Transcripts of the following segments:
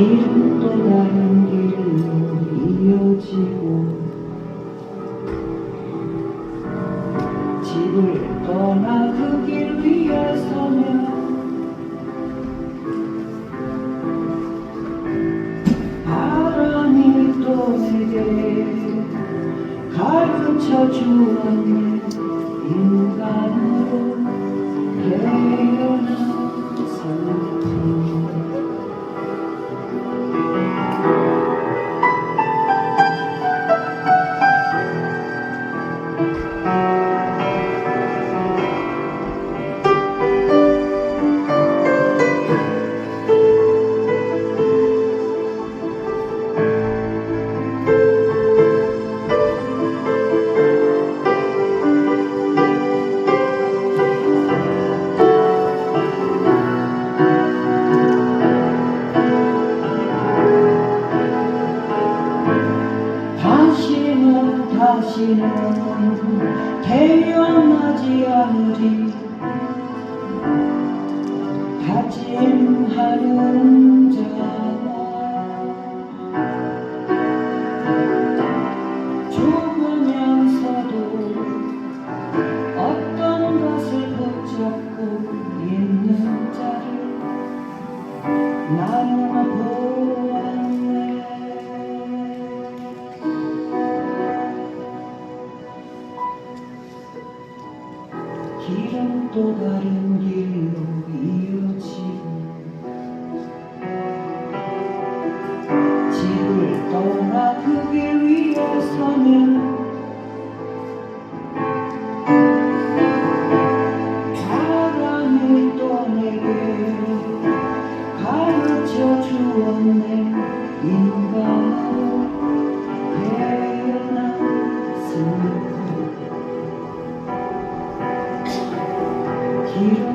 길은 또 다른 길로 이어지고 집을 떠나 그 길 위에 서면 내게 가르쳐 주었네 다시는 태어나지 않으리 다짐하는 자와 죽으면서도 어떤 것을 붙잡고 있는 자를 나 다른 길로 이어지고 집을 떠나 그 길 위에 서면 바람이 또 내게 가르쳐 주었네 인간 Mm-hmm.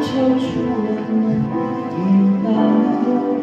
救赎了梦，拥抱。